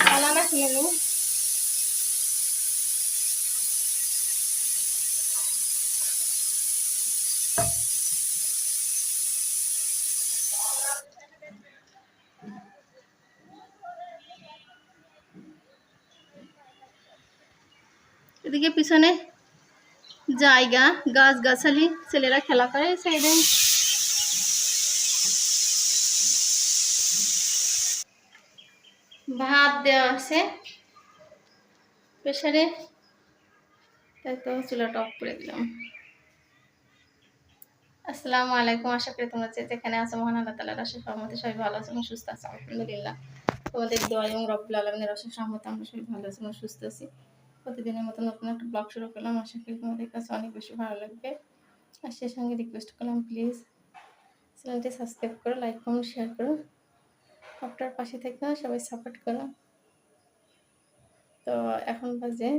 বানানা খেয়ে নেব এদিকে পিছনে জায়গা গাছ গাছালি ছেলেরা খেলা করে সাইডে ভাত দেওয়া আছে। প্রেশারে তাই তো চুলাটা অফ করে দিলাম। আসসালামু আলাইকুম, আশা করি তোমরা যেখানে আছো, মহান আল্লাহ তালার আশা সহমতে সবাই ভালো আছো এবং সুস্থ আছো আলহামদুলিল্লাহ। তোমাদের দোয়া এবং রব্বুল আলমিনের আশা সহমতে আমরা সবাই ভালো আছি এবং সুস্থ আছি। প্রতিদিনের মতো নতুন একটা ব্লগ শুরু করলাম। আশা করি তোমাদের কাছে অনেক বেশি ভালো লাগবে। আর সেই সঙ্গে রিকোয়েস্ট করলাম প্লিজ চ্যানেলটি সাবস্ক্রাইব করো লাইক কমেন্ট শেয়ার করো। আপনার পাশে থেকে সবাই সাপোর্ট করো। তো এখন বাজে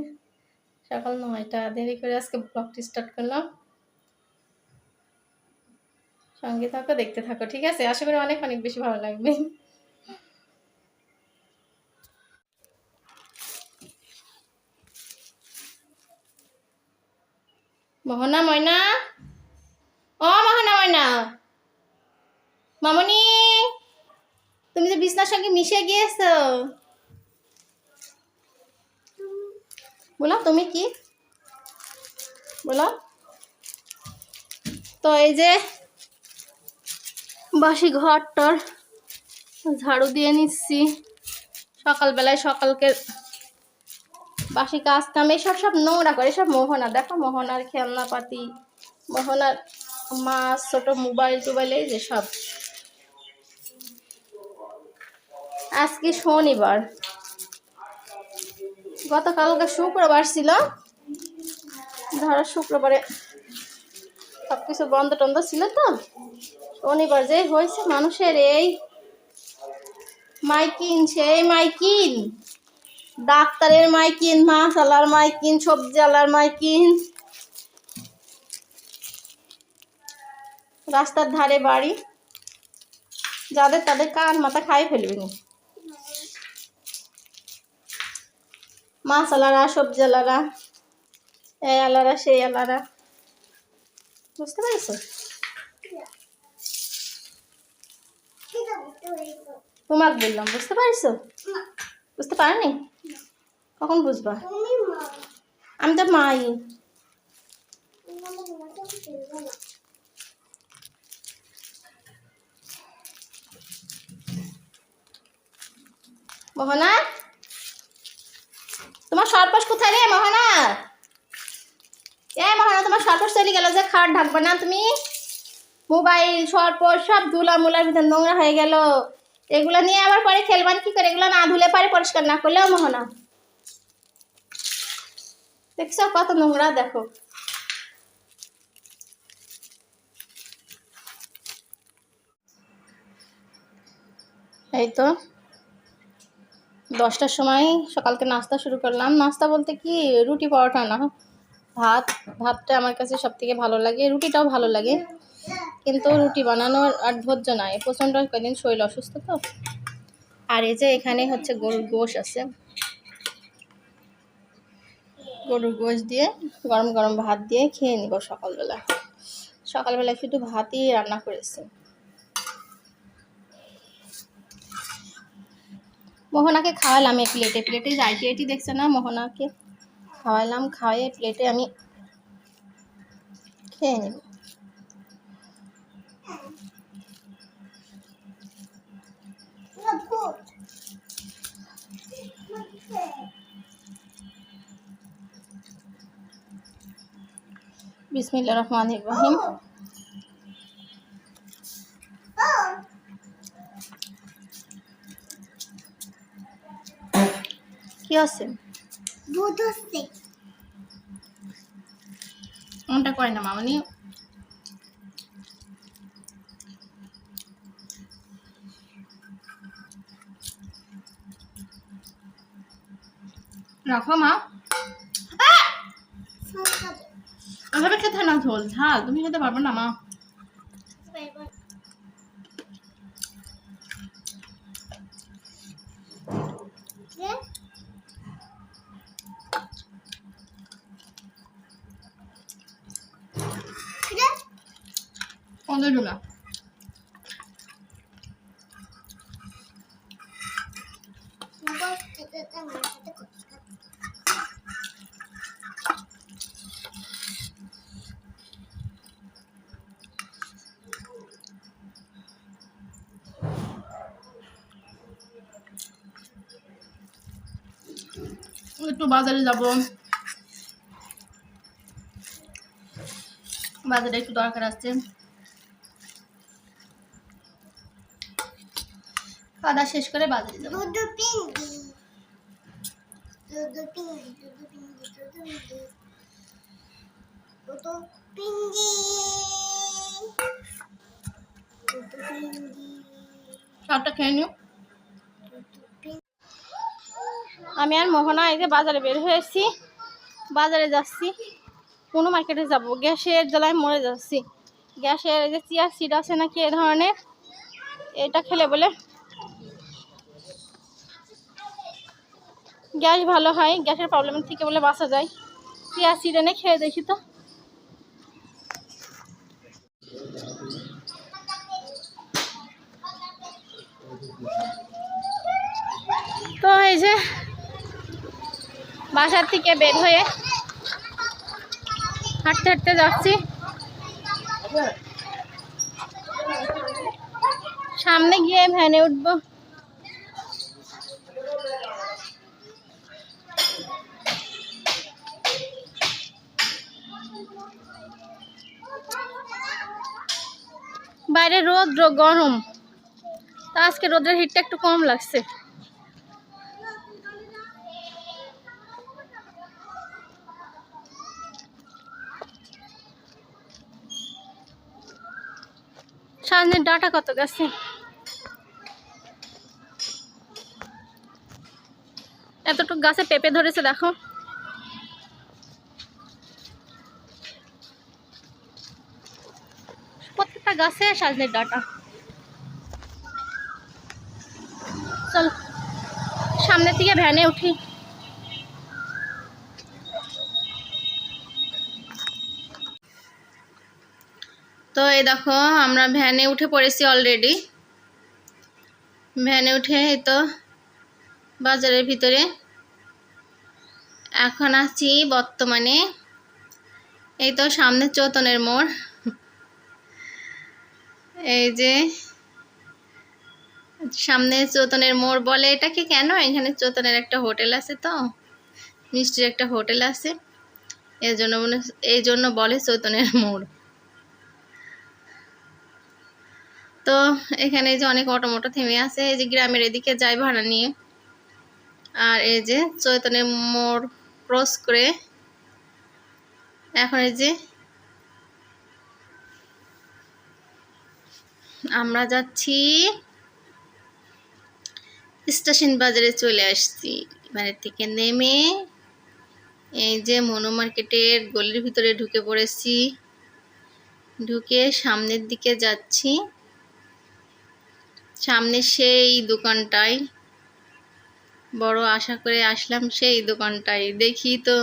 সকাল নয়টা। দেরি করে আজকে ব্লগটি স্টার্ট করলাম। সঙ্গে থাকো, দেখতে থাকো, ঠিক আছে? আশা করি অনেক অনেক বেশি ভালো লাগবে। মোহনা, ময়না? ও, মোহনা, ময়না। মামনি, তুমি তো বিছনার সঙ্গে মিশে গিয়েছো। বলো, তুমি কি? বলো। তো এই যে বাসি ঘরটার ঝাড়ু দিয়ে নিচ্ছি। সকালবেলায় সকালকে বাসি কাজ কাম, এসব সব নোংরা করে সব মোহনা। দেখো মোহনার খেলনাপাতি, মোহনার মাছ, ছোট মোবাইল টোবাইল, এই যে সব। আজকে শনিবার। গতকালকে শুক্রবার ছিল। ধরো শুক্রবারে সব কিছু বন্ধ টন্ধ ছিল তো। শনিবার যে হয়েছে, মানুষের এই মাইকিন, সেই মাইকিন। ডাক্তারের মাইকিন মাছ আলার মাইকিন, সবজি আলার মাইকিন। রাস্তার ধারে বাড়ি। যাদের তাদের কান মাথা খাই ফেলবে না। মাছ আলারা, সবজি আলারা, এই আলারা, সেই আলারা। বুঝতে পেরেছ? তোমাকে বললাম, বুঝতে পারছ? বুঝতে পারনি? কখন বুঝবা? আমি তো মাই। মোহনা তোমার সরপাস কোথায় রে, মোহনা? এ মোহনা, তোমার সরপাস চলে গেল যে খাট ঢাকবে না তুমি? মোবাইল সরপস সব ধুলা মুলার ভিতর নোংরা হয়ে গেল। এগুলো নিয়ে আবার পরে খেলবান কি করে? এগুলো না ধুলে পারে পরিষ্কার না করলেও মোহনা। দেখছ কত নোংরা, দেখো। এই তো। দশটার সময় সকালকে নাস্তা শুরু করলাম। নাস্তা বলতে কি, রুটি পরোটা না। ভাত, ভাতটা আমার কাছে সব থেকে ভালো লাগে, রুটিটাও ভালো লাগে। কিন্তু রুটি বানানোর আর ধৈর্য নাই প্রচণ্ড কদিন শরীর অসুস্থ তো। আর এই যে এখানে হচ্ছে গরুর গোশ আছে। গরুর গোশ দিয়ে গরম গরম ভাত দিয়ে খেয়ে নিব সকালবেলা। সকালবেলা শুধু ভাতই রান্না করেছি। মোহনাকে খাওয়ালাম এই প্লেটে প্লেটে যাইটি এটি দেখছে না, মোহনাকে খাওয়ালাম খাওয়াই প্লেটে আমি খেয়ে নেব বিসমিল্লা কি আছে? মনটা করে না মামনি। রাখো মা। ওভাবে খেতে না ঝোল। ঝাল তুমি খেতে পারবে না মা রে রে পনেরো ডোলা বাবা এটা তো আমার সাথে কথা একটু বাজারে যাব। বাজারে একটু দরকার আছে। খাওয়া শেষ করে বাজারে যাব। দুধু পিঙ্কি দুধু আমি আর মোহনা এই যে বাজারে বের হয়েছি। বাজারে যাচ্ছি। কোনো মার্কেটে যাব। গ্যাসের জ্বালায় মরে যাচ্ছি। গ্যাসের এই যে চিয়া সিড আছে নাকি এ ধরনের, এটা খেলে বলে গ্যাস ভালো হয়, গ্যাসের প্রবলেম থেকে বলে বাঁচা যায়। চিয়া সিড এনে খেয়ে দেখি তো। তো এই যে বাসার থেকে বের হয়ে হাঁটতে হাঁটতে যাচ্ছি। সামনে গিয়ে ভ্যানে উঠবো। বাইরে রোদ গরম। তা আজকে রোদের হিটটা একটু কম লাগছে। সামনের ডাটা কত গেছে? এতটুকু গাছে পেঁপে ধরেছে, দেখো। প্রত্যেকটা গাছে সাজনের ডাটা। চল, সামনের থেকে ভ্যানে উঠি। তো এই দেখো, আমরা ভ্যানে উঠে পড়েছি অলরেডি ভ্যানে উঠে এই তো বাজারের ভিতরে। এখন আছি বর্তমানে এই তো সামনে চৌতনের মোড়। এই যে সামনে চৌতনের মোড় বলে এটাকে কেন? এখানে চৌতনের একটা হোটেল আছে তো, মিষ্টির একটা হোটেল আছে। এর জন্য এই জন্য বলে চৌতনের মোড়। তো এখানে এই যে অনেক অটো মোটো থেমে আছে, এই যে গ্রামের এদিকে যাই ভাড়া নিয়ে। আর এই যে চৈতনের মোড় ক্রস করে এখন এই যে আমরা যাচ্ছি স্টেশন বাজারে চলে আসছি। মানে থেকে নেমে এই যে মনো মার্কেটের গলির ভিতরে ঢুকে পড়েছি। ঢুকে সামনের দিকে যাচ্ছি। সামনে সেই দোকানটায় বড় আশা করে আসলাম সেই দোকানটায় দেখি তো,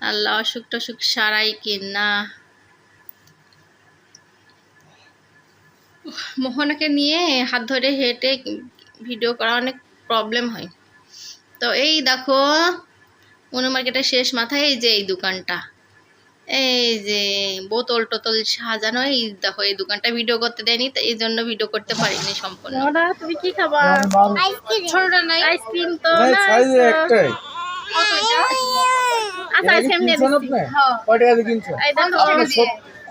আল্লাহ অসুখ টসুখ সারাই কি না মোহনাকে নিয়ে হাত ধরে হেঁটে ভিডিও করা অনেক প্রবলেম হয়। তো এই দেখো মনো মার্কেটের শেষ মাথায় এই যে এই দোকানটা। এই যে বোতল টোতল সাজানো এই দেখো এই দোকানটা ভিডিও করতে দেয়নি তো এই জন্য ভিডিও করতে পারিনি সম্পূর্ণ। তুমি কি খাবা? আইসক্রিম। ছোটটা নাই। আইসক্রিম তো না সাইজ একটাই। আচ্ছা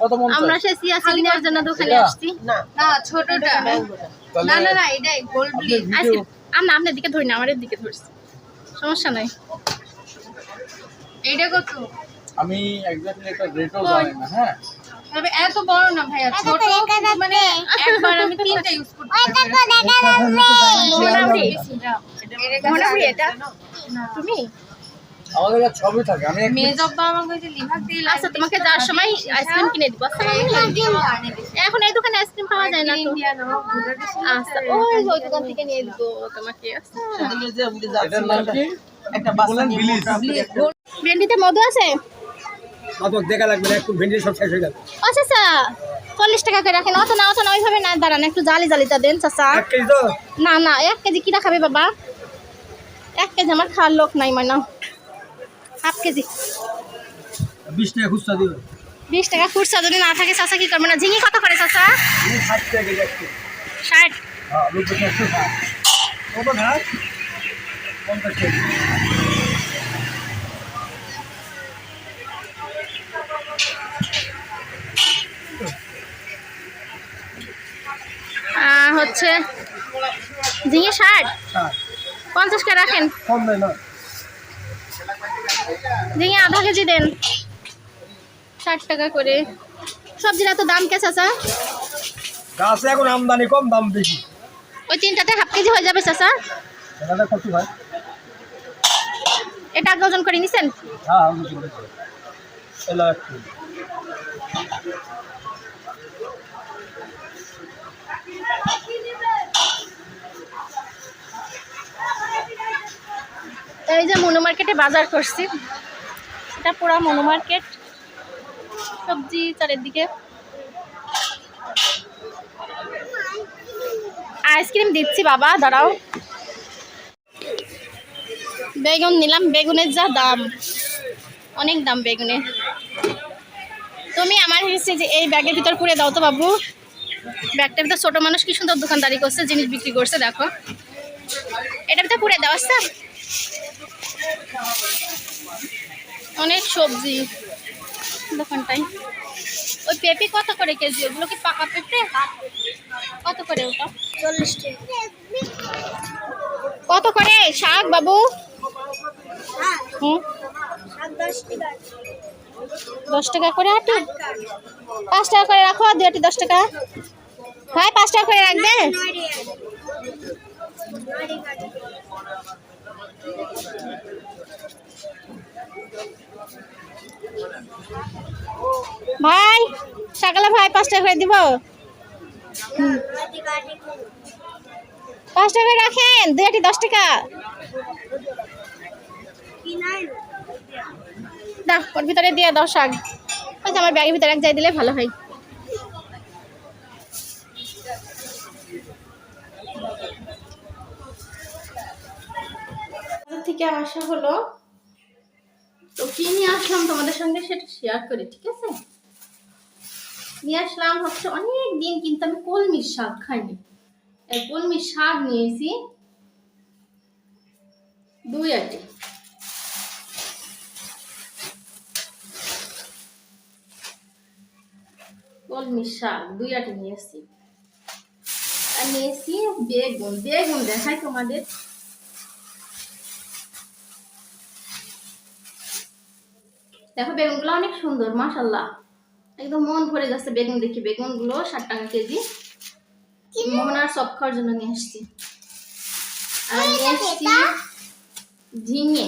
কত মন আমরা সে সিয়া সিল জন্য দোকানে আসছি। না। ছোটটা। না না না এটাই গোল্ড ভিডিও আইসক্রিম আমরা আপনার দিকে ধরি না আমার দিকে ধরছি। সমস্যা নাই। এইটা কত? আমি এক্স্যাক্টলি একটা রেটও জানি না হ্যাঁ। তবে এত বড় না ভাইয়া ছোট মানে একবার আমি তিনটা ইউজ করতে ওই দেখো দেখা মোহনাবড়ি এটা তুমি? আমাদের কাছে সবই থাকে আমি এক মেজ অব্বা আমাকে যে লিভার দিয়ে আচ্ছা তোমাকে যাওয়ার সময় আইসক্রিম কিনে দিব। এখন এই দোকানে আইসক্রিম পাওয়া যায় না তো? আচ্ছা ওই ওই দোকান থেকে নিয়ে দিব তোমাকে। আচ্ছা। বলেন বিলিজ ভেন্ডিতে মধু আছে? অত দেখা লাগবে না একটু ভেন্ডি সব শেষ হয়ে যাবে। আচ্ছা আচ্ছা চল্লিশ টাকা করে রাখেন? অত না অত না ওইভাবে না দাঁড়ান একটু জালি জালিটা দেন চাচা। এক কেজি তো? না না এক কেজি কিনা খাবে বাবা? এক কেজি আমার খাওয়ার লোক নাই মানে। Half KG. বিশ টাকা খুচরা দিও বিশ টাকা খুচরা যদি না থাকে চাচা কি করবে না? ঝিঙে কত করে চাচা? ষাট টাকা হ্যাঁ পঞ্চাশ হচ্ছে ঝিঙে ষাট। পঞ্চাশ কে রাখেন? ঝিঙে আধা কেজি দেন। ষাট টাকা করে। সবজির এত দাম কে চাচা? গাছে এখন আমদানি কম দাম বেশি। ওই তিনটাতে হাফ কেজি হয়ে যাবে চাচা। ভাই এটা আগে ওজন করে নিছেন? হ্যাঁ এই যে মনু মার্কেটে বাজার করছি। এটা পুরো মনু মার্কেট। সবজি চারিদিকে। আইসক্রিম দিচ্ছি বাবা, দাঁড়াও। বেগুন নিলাম, বেগুনের যা দাম। অনেক দাম বেগুনের তুমি আমার হচ্ছে যে এই ব্যাগের ভিতর পুরে দাও তো বাবু। ব্যাগটার ভিতর ছোট মানুষ কি সুন্দর দোকানদারি করছে, জিনিস বিক্রি করছে, দেখো। এটার ভিতরে পুরে দেওয়া আছে অনেক সবজি দোকানটাই ওই পেঁপে কত করে কেজি ওগুলো কি পাকা পেঁপে কত করে ওটা চল্লিশ কত করে শাক বাবু হ্যাঁ হুম দশ টাকা করে আটি পাঁচ টাকা করে রাখো দু আটি দশ টাকা ভাই পাঁচ টাকা করে রাখবে ভাই, সকালে ভাই পাঁচ টাকা করে দিব। পাঁচ টাকা রাখেন দু আটি দশ টাকা। না ওর ভিতরে দিয়ে দশ ওই যে আমার ব্যাগের ভিতরে এক যাই দিলে ভালো হয়। থেকে আসা হলো। তো কি নিয়ে আসলাম তোমাদের সঙ্গে সেটা শেয়ার করি, ঠিক আছে? নিয়ে আসলাম হচ্ছে অনেক দিন কিন্তু আমি কলমির শাক খাইনি। কলমির শাক নিয়েছি দুই আটি। কলমি শাক দুই আটি নিয়ে এসেছি। আর নিয়েছি বেগুন। বেগুন দেখাই তোমাদের। দেখো বেগুনগুলো অনেক সুন্দর মাশাল্লাহ একদম মন ভরে যাচ্ছে বেগুন দেখি বেগুনগুলো ষাট টাকা কেজি। মোহনার সব খাওয়ার জন্য নিয়ে আসছি। আর নিয়ে এসছি ঝিঙে।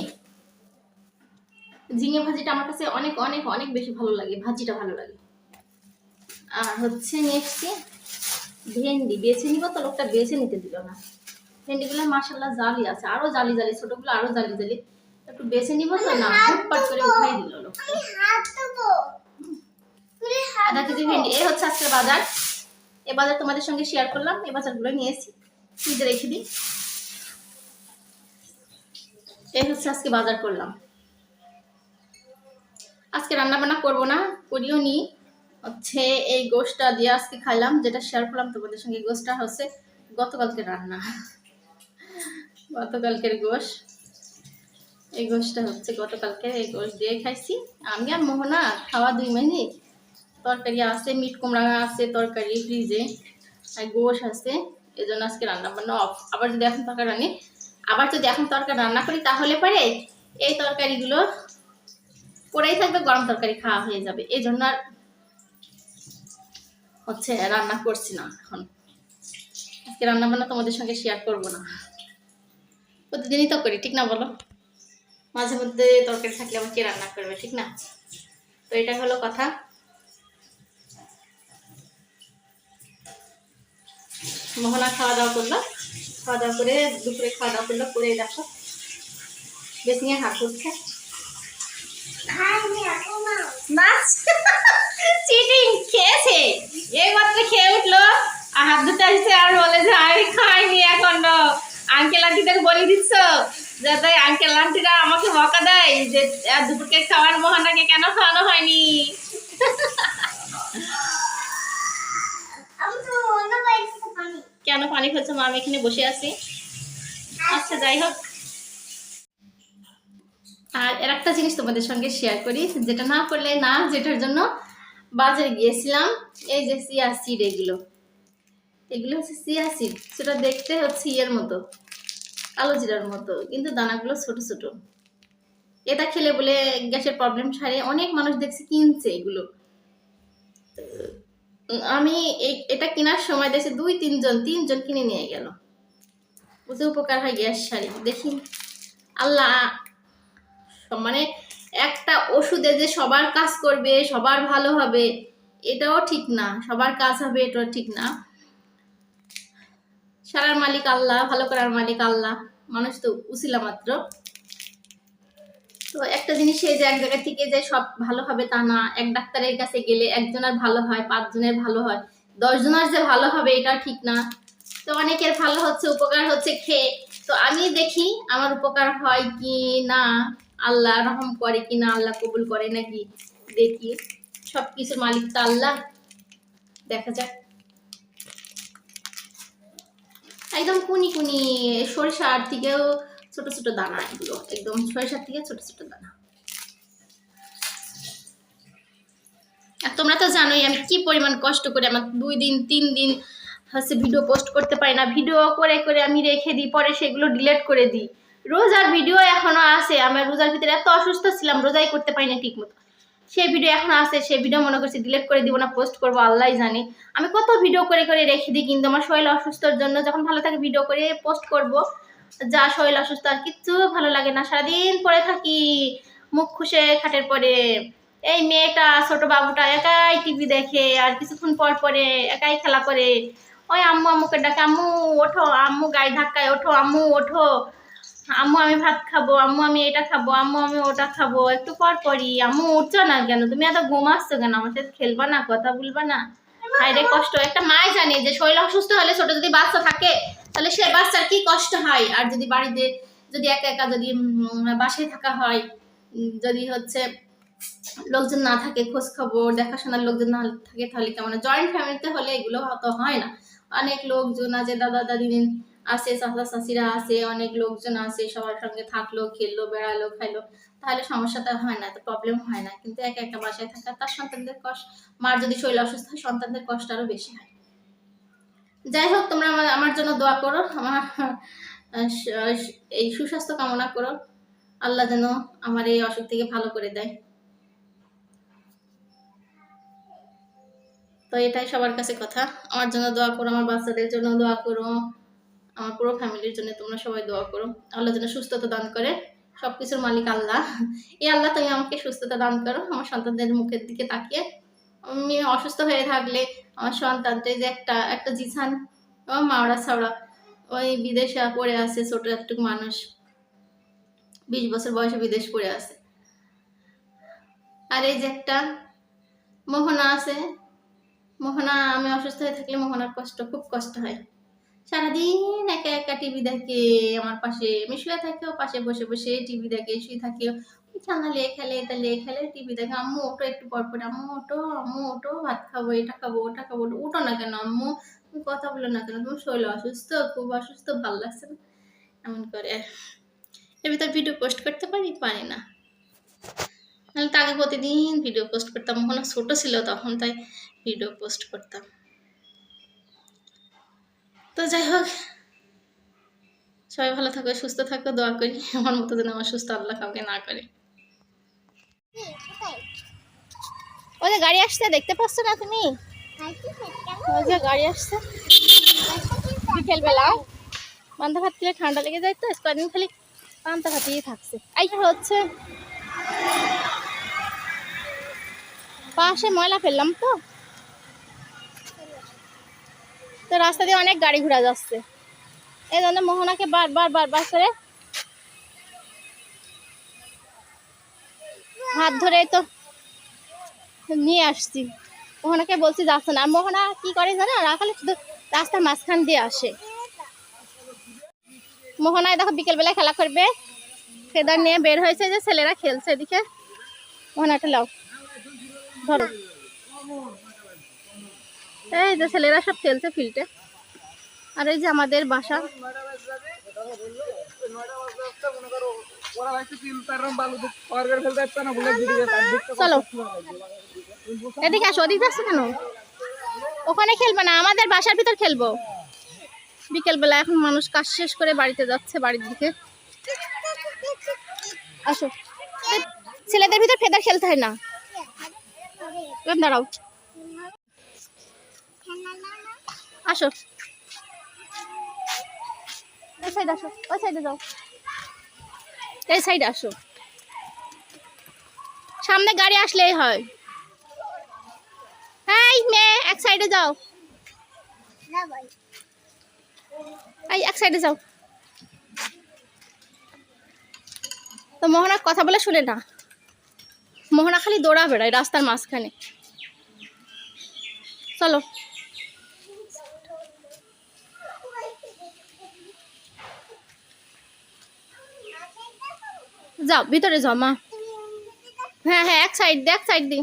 ঝিঙে ভাজিটা আমার কাছে অনেক অনেক অনেক বেশি ভালো লাগে ভাজিটা ভালো লাগে। আর হচ্ছে নিয়ে এসছি ভেন্ডি। বেছে নিব তো লোকটা বেছে নিতে দিল না। ভেন্ডিগুলো মাসাল্লাহ জালি আছে আরও জালি জালি ছোটগুলো আরও জালি জালি। একটু বেছে নিব তো না হুটপাট করে উঠাই দিল লোক কেজি ভেন্ডি এই হচ্ছে আজকের বাজার। এ বাজার তোমাদের সঙ্গে শেয়ার করলাম এই বাজারগুলো নিয়েছি রেখে দিই। এই হচ্ছে আজকে বাজার করলাম। আজকে রান্না বান্না করব না করিও নি। হচ্ছে এই গোশটা দিয়ে আজকে খাইলাম যেটা শেয়ার করলাম তোমাদের সঙ্গে গোশটা হচ্ছে গতকালকে রান্না। গতকালকের গোশ এই গোশটা হচ্ছে গতকালকে, এই গোশ দিয়ে খাইছি। আমি আর মোহনা খাওয়া দুই মিনিট তরকারি আছে, মিট কুমড়া আছে, তরকারি, ফ্রিজে। আর গোশ আছে এই জন্য আজকে রান্না বান্না অফ আবার যদি এখন তরকারি রান্নি, আবার যদি এখন তরকারি রান্না করি, তাহলে পারে এই তরকারিগুলো পড়েই থাকবে, গরম তরকারি খাওয়া হয়ে যাবে। এই জন্য আর হচ্ছে রান্না করছি না এখন। আজকে রান্না বান্না তোমাদের সঙ্গে শেয়ার করব না। প্রতিদিনই তো করি, ঠিক না বলো? মাঝে মধ্যে তরকারি থাকলে আবার কে রান্না করবে, ঠিক না? তো এটা হলো কথা। মোহনা খাওয়া দাওয়া করল। খাওয়া দাওয়া করে দুপুরে খাওয়া দাওয়া করল, করে দেখো। বেসিংয়ে হাত উঠছে আর বলে যে আমি খাইনি এখনও। আঙ্কেল আন্টিদের বলে দিচ্ছ? যাতে আঙ্কেল আন্টিরা আমাকে বকা দেয় যে দুপুরকে খাওয়ার মোহনাকে কেন খাওয়ানো হয়নি? কেন পানি খাচ্ছে মা? আমি এখানে বসে আছি। আচ্ছা যাই হোক। আর এর একটা জিনিস তোমাদের সঙ্গে শেয়ার করি যেটা না করলে না যেটার জন্য বাজারে গিয়েছিলাম এই যে সিয়া সিড এগুলো। এগুলো হচ্ছে সিয়া সিড সেটা দেখতে হচ্ছে ইয়ের মতো। কালো জিরার মতো, কিন্তু দানাগুলো ছোট ছোট। এটা খেলে বলে গ্যাসের প্রবলেম সারে অনেক মানুষ দেখছি কিনছে এগুলো। আমি এটা কেনার সময় দেখছি দুই, তিনজন তিনজন কিনে নিয়ে গেল। বুঝে উপকার হয় গ্যাস সারি দেখি। আল্লাহ মানে একটা ওষুধে যে সবার কাজ করবে, সবার ভালো হবে, এটাও ঠিক না, সবার কাজ হবে, এটাও ঠিক না। সারার মালিক আল্লাহ, ভালো করার মালিক আল্লাহ। মানুষ তো উসিলা মাত্র। তো একটা জিনিস এই যে এক জায়গা থেকে যে সব ভালো হবে তা না, এক ডাক্তারের কাছে গেলে একজনের ভালো হয়, পাঁচজনের ভালো হয়, দশজনের যে ভালো হবে এটা ঠিক না। তো অনেকের ভালো হচ্ছে, উপকার হচ্ছে খেয়ে। তো আমি দেখি আমার উপকার হয় কি না, আল্লাহ রহম করে কি না, আল্লাহ কবুল করে নাকি? দেখি। সব কিছুর মালিক তো আল্লাহ। দেখা যাক। একদম কুনি কুনি সরিষার থেকেও ছোট ছোট দানা এগুলো। একদম সরিষার থেকে ছোট ছোট দানা। আর তোমরা তো জানোই আমি কি পরিমাণ কষ্ট করে আমার দুই দিন, তিন দিন হচ্ছে ভিডিও পোস্ট করতে পারি না। ভিডিও করে করে আমি রেখে দিই, পরে সেগুলো ডিলিট করে দিই। রোজার ভিডিও এখনও আছে আমার রোজার ভিতরে এত অসুস্থ ছিলাম, রোজাই করতে পারি না ঠিক মতো সেই ভিডিও এখন আছে, সেই ভিডিও মনে করছি ডিলিট করে দিব না পোস্ট করব আল্লাহ জানি। আমি কত ভিডিও করে করে রেখে দিই কিন্তু আমার শরীর অসুস্থর জন্য যখন ভালো থাকে ভিডিও করে পোস্ট করব, যা শরীর অসুস্থ আর কিচ্ছু ভালো লাগে না। সারাদিন পরে থাকি, মুখ খুশে খাটের পরে। এই মেয়েটা, ছোট বাবুটা একাই টিভি দেখে, আর কিছুক্ষণ পর পরে একাই খেলা করে। ওই আম্মু আম্মুকে ডাকে, আম্মু, ওঠো, আম্মু গায়ে ধাক্কায়, ওঠো, আম্মু, ওঠো। আম্মু, আমি ভাত খাব, আম্মু, আমি এটা খাব, আম্মু, আমি ওটা খাব, একটু পর পরই। আম্মু, উঠছো না কেন? তুমি এত ঘুমাচ্ছো কেন? আমার সাথে খেলবা না, কথা বলবা না। হায়রে কষ্ট। একটা মাই জানে যে শরীর অসুস্থ হলে ছোট যদি বাচ্চা থাকে, তাহলে সে বাচ্চার কি কষ্ট হয়? আর যদি বাড়িতে যদি একা একা যদি বাসায় থাকা হয় যদি হচ্ছে লোকজন না থাকে, খোঁজ খবর, দেখাশোনার লোকজন না থাকে, তাহলে কেমন? জয়েন্ট ফ্যামিলিতে হলে এগুলো হয়তো হয় না। অনেক লোকজন আছে, দাদা দাদি আছে চাচা চাচিরা আছে অনেক লোকজন আছে সবার সঙ্গে থাকল, খেললো, বেড়ালো, খাইলো। তাহলে সমস্যাটা হয় না প্রবলেম হয় না। কিন্তু একা একা বাসায় থাকা, তার সন্তানদের কষ্ট, মার যদি শরীর অসুস্থ হয়, সন্তানদের কষ্ট আরও বেশি হয়। যাই হোক, তোমরা আমার আমার জন্য দোয়া করো, আমার এই সুস্বাস্থ্য কামনা করো। আল্লাহ যেন আমার এই অসুখ থেকে ভালো করে দেয়। তো এটাই সবার কাছে কথা। আমার জন্য দোয়া করো, আমার বাচ্চাদের জন্য দোয়া করো। আমার পুরো ফ্যামিলির জন্য তোমরা সবাই দোয়া করো। আল্লাহ যেন সুস্থতা দান করে। সব কিছুর মালিক আল্লাহ। এই আল্লাহ, তুমি আমাকে সুস্থতা দান করো। আমার সন্তানদের মুখের দিকে তাকিয়ে। আমি অসুস্থ হয়ে থাকলে আমার সন্তানদের যে একটা একটা জিসান ও মাওড়া ছাওড়া ওই বিদেশে পড়ে আছে, ছোট একটু মানুষ। বিশ বছর বয়সে বিদেশ পড়ে আছে। আর এই যে একটা মোহনা আছে। মোহনা, আমি অসুস্থ হয়ে থাকলে মোহনার কষ্ট, খুব কষ্ট হয়। সারাদিন একা একা টিভি দেখে, আমার পাশে আমি শুয়ে থাকি, ও পাশে বসে বসে টিভি দেখে, শুয়ে থাকি। ওই খেলনা খেলে এটা লিয়ে খেলে টিভি দেখে, আম্মু ওটো একটু পর পরে, আম্মু ওটো আম্মু ওটো ভাত খাব, এটা খাব, ওটা খাব, ওটা না কেন আম্মু? কথা বলো না কেন তোমার শরীর অসুস্থ, খুব অসুস্থ, ভালো লাগছে না। এমন করে। এর ভিতর ভিডিও পোস্ট করতে পারি? পারি না। নাহলে তো আগে প্রতিদিন ভিডিও পোস্ট করতাম মনে ছোট ছিল তখন, তাই ভিডিও পোস্ট করতাম। তো যাই হোক, সবাই ভালো থাকো, সুস্থ থাকো, দোয়া করি, আমার মতো যেন আমার সুস্থ আল্লাহ কাউকে না করে। যে গাড়ি আসছে, দেখতে পাচ্ছ না তুমি? যে গাড়ি আসছে। বিকেলবেলা বান্ধা ভাত খেলে ঠান্ডা লেগে যায় তো কদিন খালি পান্তা খাতেই থাকছে। এইটা হচ্ছে। পাশে ময়লা ফেললাম তো। তো রাস্তা দিয়ে অনেক গাড়ি ঘোড়া যাচ্ছে। এই জন্য মোহনাকে বারবার বারবার করে হাত ধরে তো নিয়ে আসছি। মোহনাকে বলছি যাচ্ছে না। মোহনা কি করে জানো? রাখালে শুধু রাস্তার মাঝখান দিয়ে আসে। মোহনায় দেখো বিকেলবেলা খেলা করবে। ফেদার নিয়ে বের হয়েছে যে ছেলেরা খেলছে এদিকে। মোহনাটা লাও ধরো। এই যে ছেলেরা সব খেলছে ফিল্ডে আর এই যে আমাদের বাসা। চলো। এদিকে আসো, ওদিকে আসছো কেন? ওখানে খেলবে না, আমাদের বাসার ভিতর খেলব। বিকেলবেলা এখন মানুষ কাজ শেষ করে বাড়িতে যাচ্ছে বাড়ির দিকে। আসো। ছেলেদের ভিতর ফেদার খেলতে হয় না। দাঁড়াও। আসো। এই সাইড আসো ওই সাইডে যাও। এই সাইডে আসো। সামনে গাড়ি আসলেই হয়। এই মেয়ে এক সাইডে যাও। এই এক সাইডে যাও। তো মোহনা কথা বলে শুনে না। মোহনা খালি দৌড়া বেড়ায় রাস্তার মাঝখানে। চলো। যাও, ভিতরে যাও, মা। হ্যাঁ হ্যাঁ এক সাইড এক সাইড দি।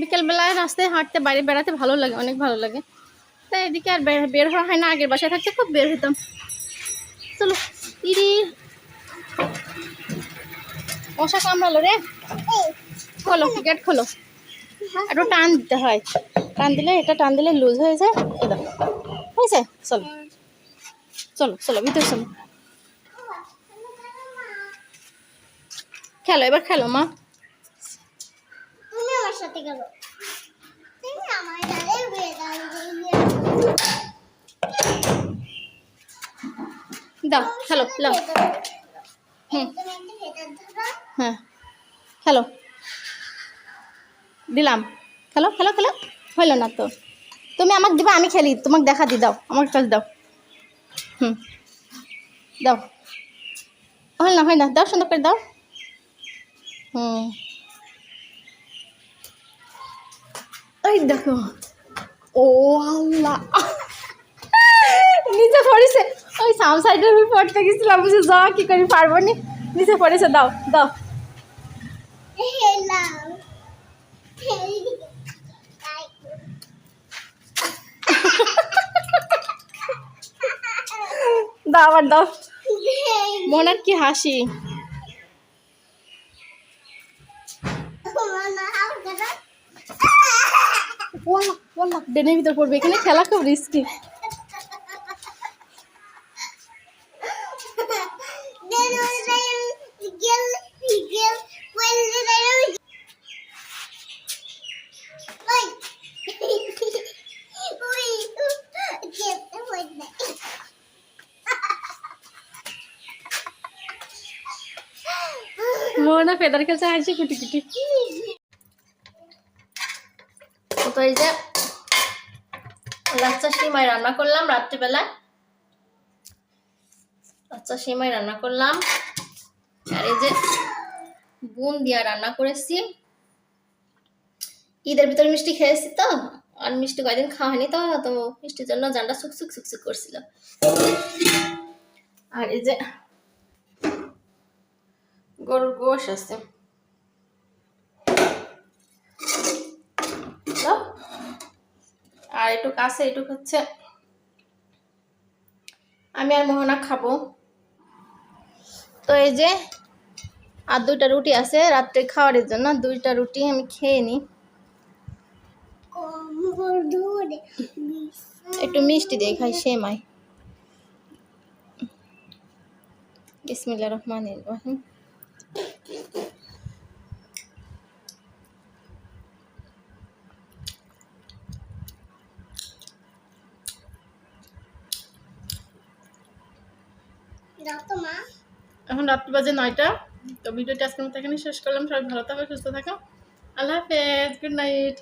বিকেলবেলায় রাস্তায় হাঁটতে বাইরে বেড়াতে ভালো লাগে, অনেক ভালো লাগে। তাই এদিকে আর বের বের হওয়া হয় না, আগের বাসায় থাকতে খুব বের হতাম চলো, ইরি। মশা কামড়ালো রে। খোলো গেট খোলো। একটু টান দিতে হয়। টান দিলে, এটা টান দিলে লুজ হয়ে যায় এ দেখো। হয়েছে? চলো। চলো চলো, ভিতরে চলো। খেলো এবার খেলো মা। তুমি আমার সাথে গেলো তুমি আমার সাথে দাও খেলো লাও হুম। হ্যাঁ। খেলো। দিলাম। খেলো খেলো খেলো। হইল না তো। তুমি আমাকে দিবা আমি খেলি। তোমাকে দেখা দি দাও। আমার কাছে দাও। হুম। দাও। হয় না হয় না। দাও সুন্দর করে দাও। হুম। ওই দেখো। ও আল্লাহ। নিচে পড়েছে। ওই সাম সাইডের উপর পড়তে গেছিলাম বুঝে যা কি করি পারব নি? নিচে পড়েছে দাও দাও। দাও আবার দাও। মনার কি হাসি। ডেনের ভিতর পড়বে। এখানে খেলা খুব রিস্কি মোহনা ফেদার খেলছে হাসি কুটি কুটি তো এই যে লাচ্চা সিমাই রান্না করলাম রাত্রিবেলায় লাচ্চা সিমাই রান্না করলাম আর এই যে বুন দিয়া রান্না করেছি। ঈদের ভিতরে মিষ্টি খেয়েছি তো। আর মিষ্টি কয়দিন খাওয়া হয়নি তো। তো মিষ্টির জন্য জানটা সুকসুক সুকসুক করছিল। আর এই যে গরুর গোশ আছে। আর এটুক আছে, এটুক হচ্ছে। আমি আর মোহনা খাব। তো এই যে, আর দুইটা রুটি আছে রাত্রে খাওয়ার জন্য, দুইটা রুটি আমি খেয়ে নিই। একটু মিষ্টি দিয়ে খাই সেমাই বিসমিল্লা রহমান রহিম। এখন রাত্রি বাজে নয়টা। তো ভিডিওটা আজকের মতো এখানে শেষ করলাম। সবাই ভালো থাকো, সুস্থ থাকো। আল্লাহ হাফেজ। Good night.